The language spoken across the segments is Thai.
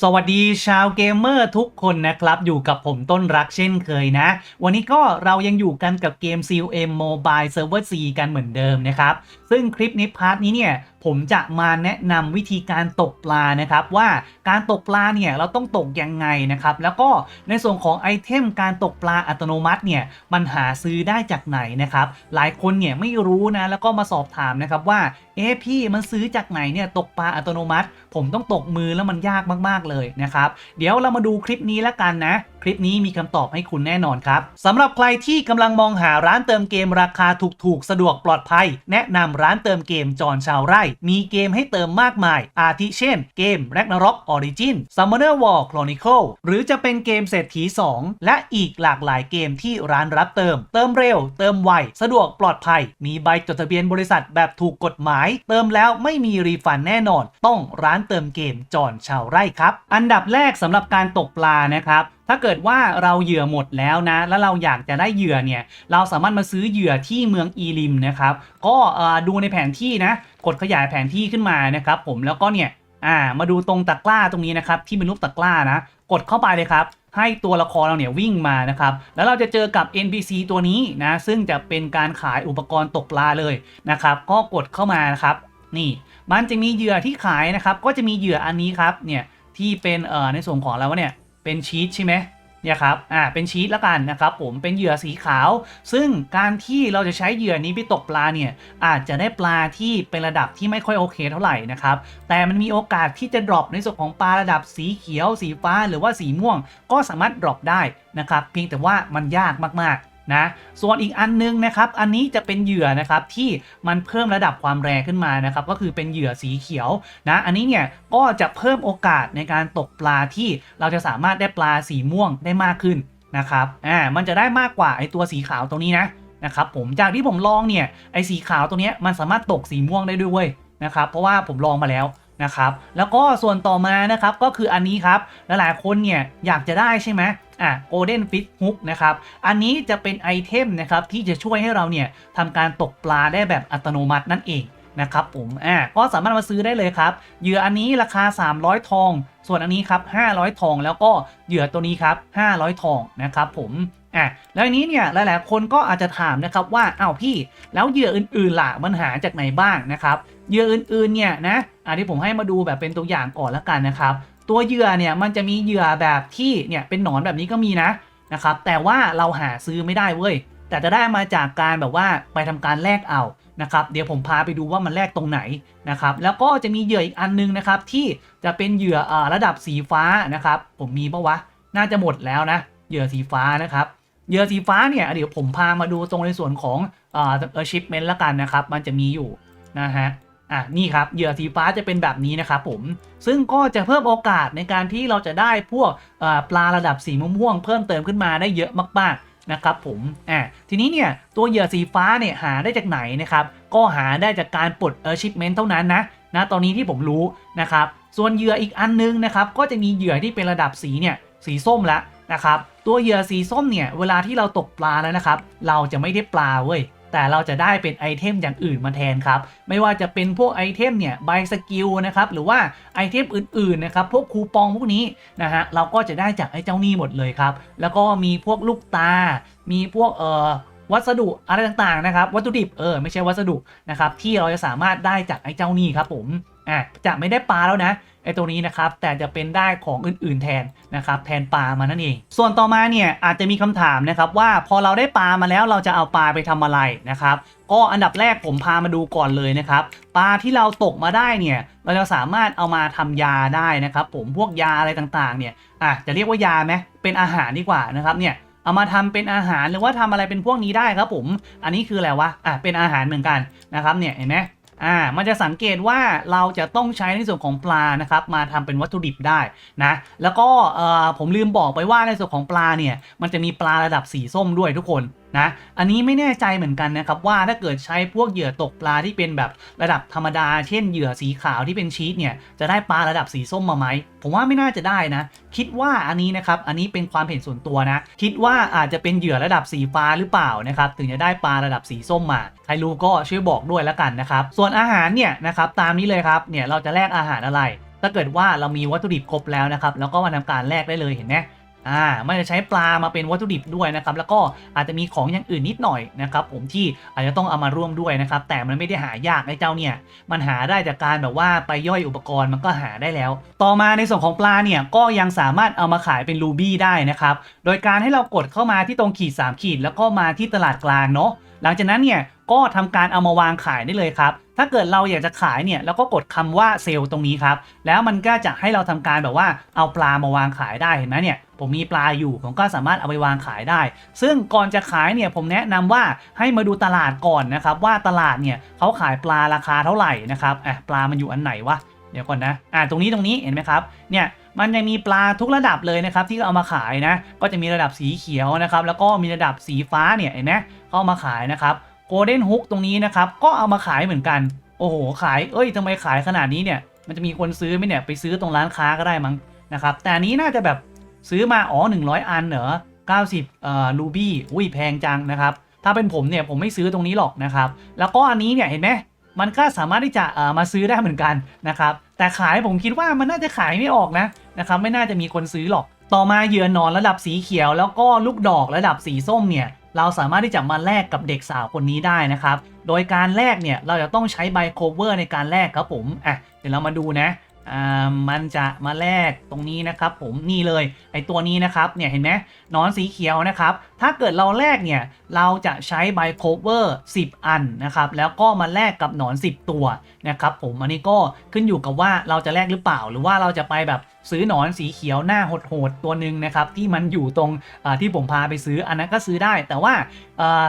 สวัสดีชาวเกมเมอร์ทุกคนนะครับ อยู่กับผมต้นรักเช่นเคยนะ วันนี้ก็เรายังอยู่กันกับเกม COM Mobile Server 4 กันเหมือนเดิมนะครับ ซึ่งคลิปนี้พาร์ทนี้เนี่ย ผมจะมาแนะนำวิธีการตกปลานะครับว่าการตกปลาเนี่ยเราต้องตกยังไงนะครับแล้วก็ในส่วนของไอเทมการตกปลาอัตโนมัติเนี่ยมันหาซื้อได้จากไหนนะครับหลายคนเนี่ยไม่รู้นะแล้วก็มาสอบถามนะครับว่าเอ๊ะพี่มันซื้อจากไหนเนี่ยตกปลาอัตโนมัติ ผมต้องตกมือแล้วมันยากมากๆเลยนะครับเดี๋ยวเรามาดูคลิปนี้แล้วกันนะ คลิปนี้มีคำตอบให้คุณแน่นอนครับสำหรับใครที่กำลังมองหาร้านเติมเกมราคาถูกๆ สะดวกปลอดภัย แนะนำร้านเติมเกมจอนชาวไร่ มีเกมให้เติมมากมาย อาทิเช่น เกม Ragnarok Origin Summoner War Chronicle หรือจะเป็นเกมเศรษฐี 2 และอีกหลากหลายเกมที่ร้านรับเติม เติมเร็ว เติมไว สะดวกปลอดภัย มีใบจดทะเบียนบริษัทแบบถูกกฎหมาย เติมแล้วไม่มีรีฟันแน่นอน ต้องร้านเติมเกมจอนชาวไร่ครับ อันดับแรกสำหรับการตกปลานะครับ ถ้าเกิดว่าเราเหยื่อหมดแล้วนะ แล้วเราอยากจะได้เหยื่อเนี่ย เราสามารถมาซื้อเหยื่อที่เมืองอีลิมนะครับ ก็ดูในแผนที่นะ กดขยายแผนที่ขึ้นมานะครับ ผมแล้วก็เนี่ยอ่ามาดูตรงตะกร้าตรงนี้นะครับที่เป็นรูปตะกร้านะ กดเข้าไปเลยครับ ให้ตัวละครเราเนี่ยวิ่งมานะครับ แล้วเราจะเจอกับ NPC ตัวนี้นะ ซึ่งจะเป็นการขายอุปกรณ์ตกปลาเลยนะครับ ก็กดเข้ามานะครับ นี่ มันจะมีเหยื่อที่ขายนะครับ ก็จะมีเหยื่ออันนี้ครับเนี่ยที่เป็นเอ่อในส่วนของเราเนี่ย เป็นชีสใช่ไหมเนี่ยครับ อ่า เป็นชีสแล้วกันนะครับผม เป็นเหยื่อสีขาว ซึ่งการที่เราจะใช้เหยื่อนี้ไปตกปลาเนี่ย อาจจะได้ปลาที่เป็นระดับที่ไม่ค่อยโอเคเท่าไหร่นะครับ แต่มันมีโอกาสที่จะดรอปในส่วนของปลาระดับสีเขียว สีฟ้า หรือว่าสีม่วง ก็สามารถดรอปได้นะครับ เพียงแต่ว่ามันยากมากๆ นะส่วนอีกอันนึงนะครับ อันนี้จะเป็นเหยื่อนะครับที่มันเพิ่มระดับความแรงขึ้นมานะครับ ก็คือเป็นเหยื่อสีเขียวนะอันนี้เนี่ยก็จะเพิ่มโอกาสในการตกปลาที่เราจะสามารถได้ปลาสีม่วงได้มากขึ้นนะครับอ่ามันจะได้มากกว่าไอตัวสีขาวตรงนี้นะนะครับผมจากที่ผมลองเนี่ยไอสีขาวตัวเนี้ยมันสามารถตกสีม่วงได้ด้วยเว้ยนะครับเพราะว่าผมลองมาแล้วนะครับแล้วก็ส่วนต่อมานะครับก็คืออันนี้ครับหลายๆคนเนี่ยอยากจะได้ใช่ไหม อะ Golden Fish Hook นะครับ อันนี้จะเป็นไอเทมนะครับที่จะช่วยให้เราเนี่ยทำการตกปลาได้แบบอัตโนมัตินั่นเองนะครับผม อะก็สามารถมาซื้อได้เลยครับเหยื่ออันนี้ราคา 300 ทอง ส่วนอันนี้ครับ 500 ทอง แล้วก็เหยื่อตัวนี้ครับ 500 ทองนะครับผม อะ แล้วอันนี้เนี่ยหลาย ๆ คนก็อาจจะถามนะครับว่า อ้าวพี่ แล้วเหยื่ออื่น ๆ ล่ะ มันหาจากไหนบ้างนะครับ เหยื่ออื่น ๆ เนี่ยนะอะที่ผมให้มาดูแบบเป็นตัวอย่างก่อนแล้วกันนะครับ ตัวเหยื่อเนี่ยมันจะมีเหยื่อแบบที่เนี่ยเป็นหนอนแบบนี้ก็มีนะนะครับแต่ว่าเราหาซื้อไม่ได้เว้ยแต่จะได้มาจากการแบบว่าไปทำการแลกเอานะครับเดี๋ยวผมพาไปดูว่ามันแลกตรงไหนนะครับแล้วก็จะมีเหยื่ออีกอันนึงนะครับที่จะเป็นเหยื่ออระดับสีฟ้านะครับผมมีปะวะน่าจะหมดแล้วนะเหยื่อสีฟ้านะครับเหยื่อสีฟ้าเนี่ยเดี๋ยวผมพามาดูตรงในส่วนของเอ่า achievement ละกันนะครับมันจะมีอยู่นะฮะ อะนี่ครับเหยื่อสีฟ้าจะเป็นแบบนี้นะครับผมซึ่งก็จะเพิ่มโอกาสในการที่เราจะได้พวกปลาระดับสีม่วงเพิ่มเติมขึ้นมาได้เยอะมากๆนะครับผม อะทีนี้เนี่ยตัวเหยื่อสีฟ้าเนี่ยหาได้จากไหนนะครับ ก็หาได้จากการปลด achievement เท่านั้นนะนะตอนนี้ที่ผมรู้นะครับ ส่วนเหยื่ออีกอันนึงนะครับ ก็จะมีเหยื่อที่เป็นระดับสีเนี่ยสีส้มละนะครับ ตัวเหยื่อสีส้มเนี่ยเวลาที่เราตกปลาแล้วนะครับ เราจะไม่ได้ปลาเว้ย แต่เราจะได้เป็นไอเทมอย่างอื่นมาแทนครับ ไม่ว่าจะเป็นพวกไอเทมเนี่ยใบสกิลนะครับ หรือว่าไอเทมอื่นๆนะครับ พวกคูปองพวกนี้นะฮะ เราก็จะได้จากไอ้เจ้านี่หมดเลยครับ แล้วก็มีพวกลูกตา มีพวกเอ่อวัสดุอะไรต่างๆนะครับ วัตถุดิบเออไม่ใช่วัสดุนะครับที่เราจะสามารถได้จากไอ้เจ้านี่ครับผม อะจะไม่ได้ปลาแล้วนะไอตัวนี้นะครับแต่จะเป็นได้ของอื่นๆแทนนะครับแทนปลามานั่นเอง ส่วนต่อมาเนี่ยอาจจะมีคำถามนะครับว่าพอเราได้ปลามาแล้วเราจะเอาปลาไปทำอะไรนะครับก็อันดับแรกผมพามาดูก่อนเลยนะครับปลาที่เราตกมาได้เนี่ยเราจะสามารถเอามาทำยาได้นะครับผมพวกยาอะไรต่างๆเนี่ยอะจะเรียกว่ายาไหมเป็นอาหารดีกว่านะครับเนี่ยเอามาทำเป็นอาหารหรือว่าทำอะไรเป็นพวกนี้ได้ครับผม อันนี้คืออะไรวะอะเป็นอาหารเหมือนกันนะครับเนี่ยเห็นไหม อ่ามันจะสังเกตว่าเราจะต้องใช้ในส่วนของปลานะครับมาทำเป็นวัตถุดิบได้นะแล้วก็ผมลืมบอกไปว่าในส่วนของปลาเนี่ยมันจะมีปลาระดับสีส้มด้วยทุกคน นะอันนี้ไม่แน่ใจเหมือนกันนะครับว่าถ้าเกิดใช้พวกเหยื่อตกปลาที่เป็นแบบระดับธรรมดา เช่นเหยื่อสีขาวที่เป็นชีสเนี่ยจะได้ปลาระดับสีส้มมาไหมผมว่าไม่น่าจะได้นะ คิดว่าอันนี้นะครับอันนี้เป็นความเห็นส่วนตัวนะ คิดว่าอาจจะเป็นเหยื่อระดับสีฟ้าหรือเปล่านะครับถึงจะได้ปลาระดับสีส้มมาใครรู้ก็ช่วยบอกด้วยแล้วกันนะครับส่วนอาหารเนี่ยนะครับตามนี้เลยครับเนี่ยเราจะแลกอาหารอะไรถ้าเกิดว่าเรามีวัตถุดิบครบแล้วนะครับแล้วก็มาทำการแลกได้เลยเห็นไหม อ่ามันจะใช้ปลามาเป็นวัตถุดิบด้วยนะครับ แล้วก็อาจจะมีของอย่างอื่นนิดหน่อยนะครับผมที่อาจจะต้องเอามาร่วมด้วยนะครับ แต่มันไม่ได้หายากไอ้เจ้าเนี่ย มันหาได้จากการแบบว่าไปย่อยอุปกรณ์มันก็หาได้แล้ว ต่อมาในส่วนของปลาเนี่ยก็ยังสามารถเอามาขายเป็นรูบี้ได้นะครับ โดยการให้เรากดเข้ามาที่ตรงขีด 3 ขีด แล้วก็มาที่ตลาดกลางเนาะหลังจากนั้นเนี่ย ก็ทำการเอามาวางขายได้เลยครับ ถ้าเกิดเราอยากจะขายเนี่ยเราก็กดคำว่าเซลล์ตรงนี้ครับ แล้วมันก็จะให้เราทำการแบบว่าเอาปลามาวางขายได้เห็นไหมเนี่ยผมมีปลาอยู่ผมก็สามารถเอาไปวางขายได้ ซึ่งก่อนจะขายเนี่ยผมแนะนำว่าให้มาดูตลาดก่อนนะครับ ว่าตลาดเนี่ยเขาขายปลาราคาเท่าไหร่นะครับอะปลามันอยู่อันไหนวะเดี๋ยวก่อนนะอ่าตรงนี้ตรงนี้เห็นไหมครับเนี่ยมันยังมีปลาทุกระดับเลยนะครับที่เอามาขายนะ ก็จะมีระดับสีเขียวนะครับ แล้วก็มีระดับสีฟ้าเนี่ยเห็นไหมก็เอามาขายนะครับ โกลเด้นฮุกตรงนี้นะครับ ก็เอามาขายเหมือนกัน โอ้โห ขาย เอ้ยทำไมขายขนาดนี้เนี่ย มันจะมีคนซื้อไหมเนี่ย ไปซื้อตรงร้านค้าก็ได้มั้งนะครับ แต่นี้น่าจะแบบซื้อมา อ๋อ 100 อันเหรอ90เอ่อรูบี้อุ้ยแพงจังนะครับ ถ้าเป็นผมเนี่ยผมไม่ซื้อตรงนี้หรอกนะครับ แล้วก็อันนี้เนี่ยเห็นไหมมันก็สามารถที่จะเอ่อมาซื้อได้เหมือนกันนะครับ แต่ขายผมคิดว่ามันน่าจะขายไม่ออกนะนะครับ ไม่น่าจะมีคนซื้อหรอก ต่อมาเหยื่อนอนระดับสีเขียว แล้วก็ลูกดอกระดับสีส้มเนี่ย เราสามารถที่จะมาแลกกับเด็กสาวคนนี้ได้นะครับ โดยการแลกเนี่ยเราจะต้องใช้ใบโคเวอร์ในการแลกครับผมอะเดี๋ยวเรามาดูนะ อ่ามันจะมาแลกตรงนี้นะครับผมนี่เลยไอตัวนี้นะครับเนี่ยเห็นไหมหนอนสีเขียวนะครับ ถ้าเกิดเราแลกเนี่ยเราจะใช้ใบโคเวอร์10 อันนะครับแล้วก็มาแลกกับหนอน 10 ตัวนะครับผมอันนี้ก็ขึ้นอยู่กับว่าเราจะแลกหรือเปล่า หรือว่าเราจะไปแบบซื้อหนอนสีเขียวหน้าโหดๆตัวหนึ่งนะครับที่มันอยู่ตรงที่ผมพาไปซื้ออันนั้นก็ซื้อได้ แต่ว่า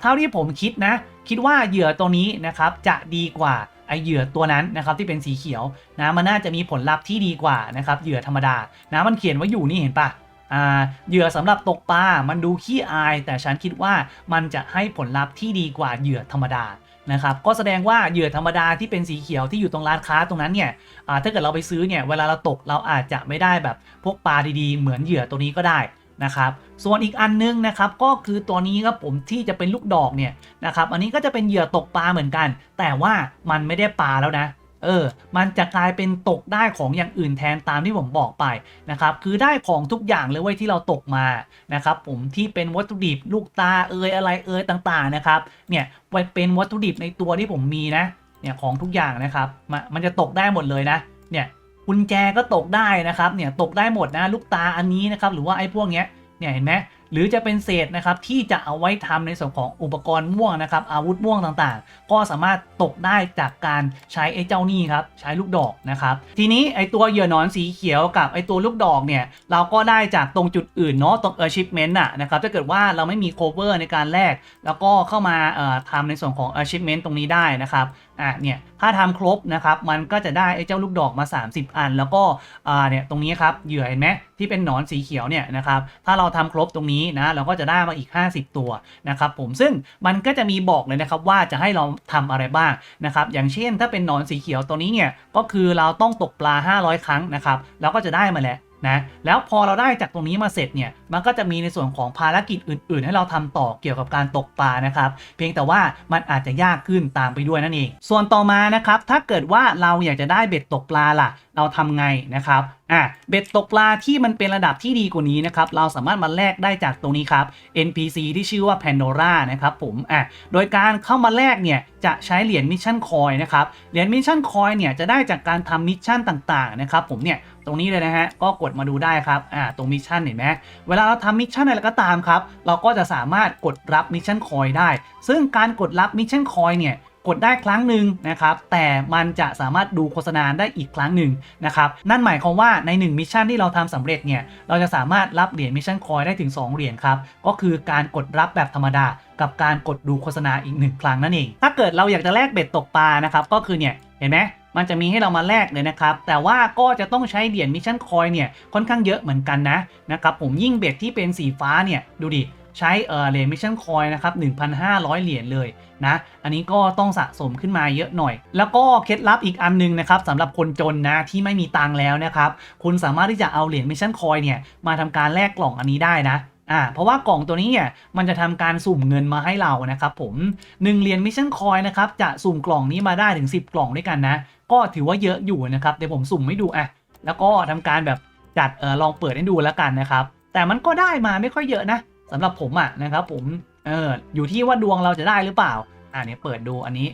เท่าที่ผมคิดนะคิดว่าเหยื่อตัวนี้นะครับจะดีกว่า ไอเหยื่อตัวนั้นนะครับที่เป็นสีเขียวนะมันน่าจะมีผลลัพธ์ที่ดีกว่านะครับเหยื่อธรรมดานะมันเขียนไว้อยู่นี่เห็นปะอ่าเหยื่อสำหรับตกปลา มันดูขี้อาย แต่ฉันคิดว่ามันจะให้ผลลัพธ์ที่ดีกว่าเหยื่อธรรมดานะครับ ก็แสดงว่าเหยื่อธรรมดาที่เป็นสีเขียวที่อยู่ตรงร้านค้าตรงนั้นเนี่ยอ่าถ้าเกิดเราไปซื้อเนี่ย เวลาเราตกเราอาจจะไม่ได้แบบพวกปลาดีๆ เหมือนเหยื่อตัวนี้ก็ได้ นะครับ ส่วนอีกอันนึงนะครับก็คือตัวนี้ครับผมที่จะเป็นลูกดอกเนี่ยนะครับอันนี้ก็จะเป็นเหยื่อตกปลาเหมือนกัน แต่ว่ามันไม่ได้ปลาแล้วนะเออ มันจะกลายเป็นตกได้ของอย่างอื่นแทนตามที่ผมบอกไปนะครับ คือได้ของทุกอย่างเลยเว้ยที่เราตกมานะครับผมที่เป็นวัตถุดิบลูกตาเอยอะไรเอยต่างๆนะครับ เนี่ยไว้เป็นวัตถุดิบในตัวที่ผมมีนะ เนี่ยของทุกอย่างนะครับ มันจะตกได้หมดเลยนะ เนี่ย กุญแจก็ตกได้นะครับเนี่ยตกได้หมดนะลูกตาอันนี้นะครับหรือว่าไอ้พวกเนี้ยเนี่ยเห็นไหมหรือจะเป็นเศษนะครับที่จะเอาไว้ทำในส่วนของอุปกรณ์ม่วงนะครับอาวุธม่วงต่างๆ ก็สามารถตกได้จากการใช้ไอ้เจ้านี่ครับใช้ลูกดอกนะครับทีนี้ไอ้ตัวเหยื่อหนอนสีเขียวกับไอ้ตัวลูกดอกเนี่ยเราก็ได้จากตรงจุดอื่นเนาะตรง achievement อะนะครับถ้าเกิดว่าเราไม่มี cover ในการแลกแล้วก็เข้ามาเอ่อทำในส่วนของ achievement ตรงนี้ได้นะครับ อะเนี่ยถ้าทำครบนะครับมันก็จะได้ไอ้เจ้าลูกดอกมา 30 อัน แล้วก็อ่าเนี่ยตรงนี้ครับเหยื่อเห็นไหมที่เป็นหนอนสีเขียวเนี่ยนะครับถ้าเราทำครบตรงนี้นะเราก็จะได้มาอีก 50 ตัวนะครับผมซึ่งมันก็จะมีบอกเลยนะครับว่าจะให้เราทำอะไรบ้างนะครับอย่างเช่น ถ้าเป็นหนอนสีเขียวตัวนี้เนี่ยก็คือเราต้องตกปลา 500 ครั้งนะครับเราก็จะได้มาแล้ว นะแล้วพอเราได้จากตรงนี้มาเสร็จเนี่ยมันก็จะมีในส่วนของภารกิจอื่น ๆ ให้เราทำต่อเกี่ยวกับการตกปลานะครับ เพียงแต่ว่ามันอาจจะยากขึ้นตามไปด้วยนั่นเอง ส่วนต่อมานะครับถ้าเกิดว่าเราอยากจะได้เบ็ดตกปลาล่ะ เราทำไงนะครับอะเบ็ดตกปลาที่มันเป็นระดับที่ดีกว่านี้นะครับเราสามารถมาแลกได้จากตรงนี้ครับ NPC ที่ชื่อว่า Pandora นะครับผมอะโดยการเข้ามาแลกเนี่ยจะใช้เหรียญมิชชั่นคอยนะครับเหรียญมิชชั่นคอยเนี่ยจะได้จากการทำมิชชั่นต่างๆนะครับผมเนี่ยตรงนี้เลยนะฮะก็กดมาดูได้ครับอ่าตรงมิชชั่นเห็นไหมเวลาเราทำมิชชั่นอะไรก็ตามครับเราก็จะสามารถกดรับมิชชั่นคอยได้ ซึ่งการกดรับมิชชั่นคอยเนี่ย กดได้ครั้งหนึ่งนะครับแต่มันจะสามารถดูโฆษณาได้อีกครั้งหนึ่งนะครับนั่นหมายความว่าใน1มิชชั่นที่เราทำสำเร็จเนี่ยเราจะสามารถรับเหรียญมิชชั่นคอยได้ถึง 2 เหรียญครับก็คือการกดรับแบบธรรมดา กับการกดดูโฆษณาอีกหนึ่งครั้งนั่นเอง ถ้าเกิดเราอยากจะแลกเบ็ดตกปลานะครับก็คือเนี่ยเห็นไหมมันจะมีให้เรามาแลกเลยนะครับ แต่ว่าก็จะต้องใช้เหรียญมิชชั่นคอยเนี่ยค่อนข้างเยอะเหมือนกันนะนะครับผมยิ่งเบ็ดที่เป็นสีฟ้าเนี่ยดูดิ ใช้เหรียญมิชชั่นคอยนะครับ 1,500 เหรียญเลยนะ อันนี้ก็ต้องสะสมขึ้นมาเยอะหน่อย แล้วก็เคล็ดลับอีกอันหนึงนะครับสำหรับคนจนนะที่ไม่มีตังค์แล้วนะครับ คุณสามารถที่จะเอาเหรียญมิชชั่นคอยเนี่ยมาทำการแลกกล่องอันนี้ได้นะอ่าเพราะว่ากล่องตัวนี้เนี่ยมันจะทำการสุ่มเงินมาให้เรานะครับผม1เหรียญมิชชั่นคอยนะครับจะสุ่มกล่องนี้มาได้ถึง 10 กล่องด้วยกันนะ ก็ถือว่าเยอะอยู่นะครับเดี๋ยวผมสุ่มให้ดูอะแล้วก็ทำการแบบจัดเออลองเปิดให้ดูแล้วกันนะครับแต่มันก็ได้มาไม่ค่อยเยอะนะ สำหรับผมอะนะครับผมเอออยู่ที่ว่าดวงเราจะได้หรือเปล่า อ่าเนี่ยเปิดดูอันนี้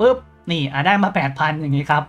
ปุ๊บนี่อะได้มา8,000อย่างนี้ครับ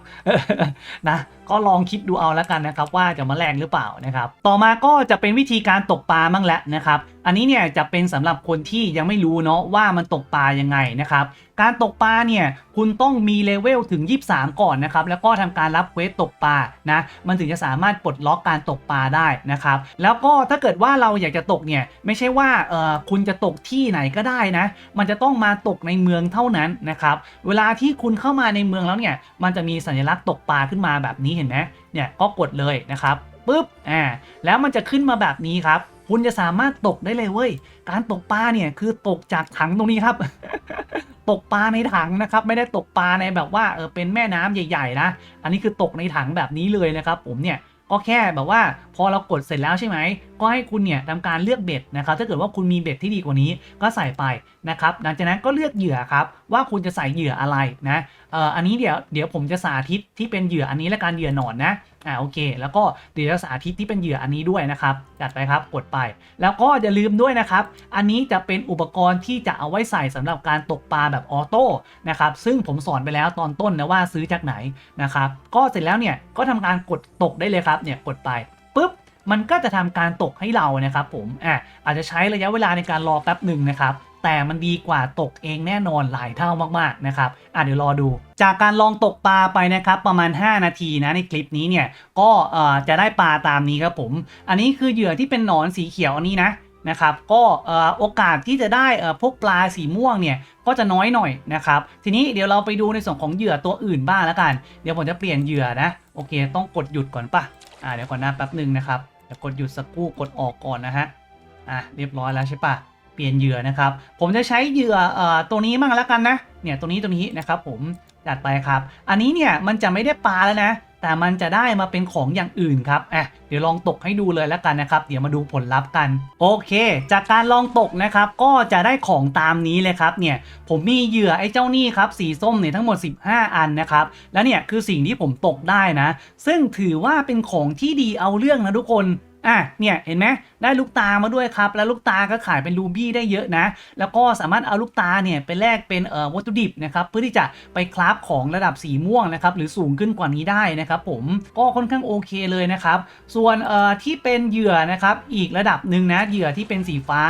นะก็ลองคิดดูเอาแล้วกันนะครับ ว่าจะมาแรงหรือเปล่านะครับ ต่อมาก็จะเป็นวิธีการตกปลามั่งแล้วนะครับ อันนี้เนี่ยจะเป็นสำหรับคนที่ยังไม่รู้เนาะว่ามันตกปลายังไงนะครับ การตกปลาเนี่ยคุณต้องมีเลเวลถึง 23 ก่อนนะครับ แล้วก็ทำการรับเควสตกปลานะมันถึงจะสามารถปลดล็อกการตกปลาได้นะครับ แล้วก็ถ้าเกิดว่าเราอยากจะตกเนี่ยไม่ใช่ว่าเออคุณจะตกที่ไหนก็ได้นะ มันจะต้องมาตกในเมืองเท่านั้นนะครับเวลาที่คุณเข้ามาในเมืองแล้วเนี่ยมันจะมีสัญลักษณ์ตกปลาขึ้นมาแบบนี้เห็นไหมเนี่ยก็กดเลยนะครับปุ๊บอ่าแล้วมันจะขึ้นมาแบบนี้ครับ คุณจะสามารถตกได้เลยเว้ย การตกปลาเนี่ยคือตกจากถังตรงนี้ครับ ตกปลาในถังนะครับ ไม่ได้ตกปลาในแบบว่าเออเป็นแม่น้ำใหญ่ ๆ นะ อันนี้คือตกในถังแบบนี้เลยนะครับ ผมเนี่ยก็แค่แบบว่าพอเรากดเสร็จแล้วใช่ไหม ก็ให้คุณเนี่ยทำการเลือกเบ็ดนะครับ ถ้าเกิดว่าคุณมีเบ็ดที่ดีกว่านี้ก็ใส่ไปนะครับ หลังจากนั้นก็เลือกเหยื่อครับ ว่าคุณจะใส่เหยื่ออะไรนะ เอ่ออันนี้เดี๋ยวเดี๋ยวผมจะสาธิตที่เป็นเหยื่ออันนี้และการเหยื่อหนอนนะ อ่าโอเค แล้วก็เดี๋ยวจะสาธิตที่เป็นเหยื่ออันนี้ด้วยนะครับ จัดไปครับกดไป แล้วก็อย่าลืมด้วยนะครับ อันนี้จะเป็นอุปกรณ์ที่จะเอาไว้ใส่สำหรับการตกปลาแบบออโต้นะครับซึ่งผมสอนไปแล้วตอนต้นนะว่าซื้อจากไหนนะครับก็เสร็จแล้วเนี่ยก็ทำการกดตกได้เลยครับเนี่ยกดไปปุ๊บมันก็จะทำการตกให้เรานะครับผมอะอาจจะใช้ระยะเวลาในการรอแป๊บหนึ่งนะครับ แต่มันดีกว่าตกเองแน่นอนหลายเท่ามากๆนะครับอะเดี๋ยวรอดู จากการลองตกปลาไปนะครับประมาณ 5 นาทีนะในคลิปนี้เนี่ยก็เอ่อจะได้ปลาตามนี้ครับผม อันนี้คือเหยื่อที่เป็นหนอนสีเขียวอันนี้นะนะครับก็เอ่อโอกาสที่จะได้เอ่อพวกปลาสีม่วงเนี่ยก็จะน้อยหน่อยนะครับทีนี้เดี๋ยวเราไปดูในส่วนของเหยื่อตัวอื่นบ้างแล้วกัน เดี๋ยวผมจะเปลี่ยนเหยื่อนะโอเค ต้องกดหยุดก่อนปะอ่าเดี๋ยวก่อนนะแป๊บหนึ่งนะครับเดี๋ยวกดหยุดสักครู่กดออกก่อนนะฮะอะเรียบร้อยแล้วใช่ปะ ปลี่ยนเหยื่อนะครับ ผมจะใช้เหยื่อเอ่อตัวนี้มั่งแล้วกันนะ เนี่ยตัวนี้ตัวนี้นะครับผมจัดไปครับ อันนี้เนี่ยมันจะไม่ได้ปลาแล้วนะ แต่มันจะได้มาเป็นของอย่างอื่นครับอะเดี๋ยวลองตกให้ดูเลยแล้วกันนะครับ เดี๋ยวมาดูผลลัพธ์กัน โอเค จากการลองตกนะครับ ก็จะได้ของตามนี้เลยครับ เนี่ย ผมมีเหยื่อไอ้เจ้านี่ครับ สีส้มเนี่ยทั้งหมด 15 อันนะครับ แล้วเนี่ยคือสิ่งที่ผมตกได้นะ ซึ่งถือว่าเป็นของที่ดีเอาเรื่องนะทุกคนอะเนี่ยเห็นไหม ได้ลูกตามาด้วยครับ แล้วลูกตาก็ขายเป็นรูบี้ได้เยอะนะ แล้วก็สามารถเอาลูกตาเนี่ยไปแลกเป็นเอ่อวัตถุดิบนะครับเพื่อที่จะไปคราฟของระดับสีม่วงนะครับหรือสูงขึ้นกว่านี้ได้นะครับผมก็ค่อนข้างโอเคเลยนะครับส่วนเอ่อที่เป็นเหยื่อนะครับอีกระดับหนึ่งนะเหยื่อที่เป็นสีฟ้า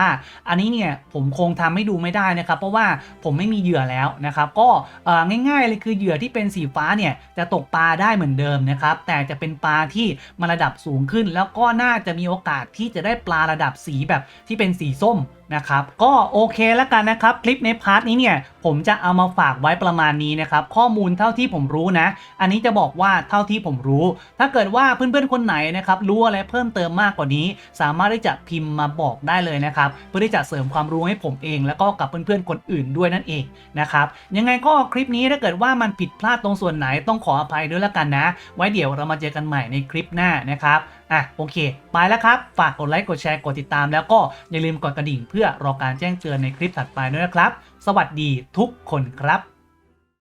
อันนี้เนี่ยผมคงทำให้ดูไม่ได้นะครับ เพราะว่าผมไม่มีเหยื่อแล้วนะครับก็เอ่อง่ายๆเลยคือเหยื่อที่เป็นสีฟ้าเนี่ยจะตกปลาได้เหมือนเดิมนะครับแต่จะเป็นปลาที่มาระดับสูงขึ้น แล้วก็น่าจะมีโอกาสที่จะได้ปลาระดับสีแบบที่เป็นสีส้ม นะครับก็โอเคแล้วกันนะครับ คลิปในพาร์ทนี้เนี่ยผมจะเอามาฝากไว้ประมาณนี้นะครับ ข้อมูลเท่าที่ผมรู้นะ อันนี้จะบอกว่าเท่าที่ผมรู้ ถ้าเกิดว่าเพื่อนๆคนไหนนะครับรู้อะไรเพิ่มเติมมากกว่านี้ สามารถที่จะพิมพ์มาบอกได้เลยนะครับ เพื่อที่จะเสริมความรู้ให้ผมเอง แล้วก็กับเพื่อนๆคนอื่นด้วยนั่นเองนะครับยังไงก็คลิปนี้ถ้าเกิดว่ามันผิดพลาดตรงส่วนไหนต้องขออภัยด้วยแล้วกันนะ ไว้เดี๋ยวเรามาเจอกันใหม่ในคลิปหน้านะครับอะโอเค ไปแล้วครับฝากกดไลค์กดแชร์กดติดตาม แล้วก็อย่าลืมกดกระดิ่งเพื่อพื่อรอการแจ้งเตือนในคลิปถัดไปด้วยนะครับ สวัสดีทุกคนครับ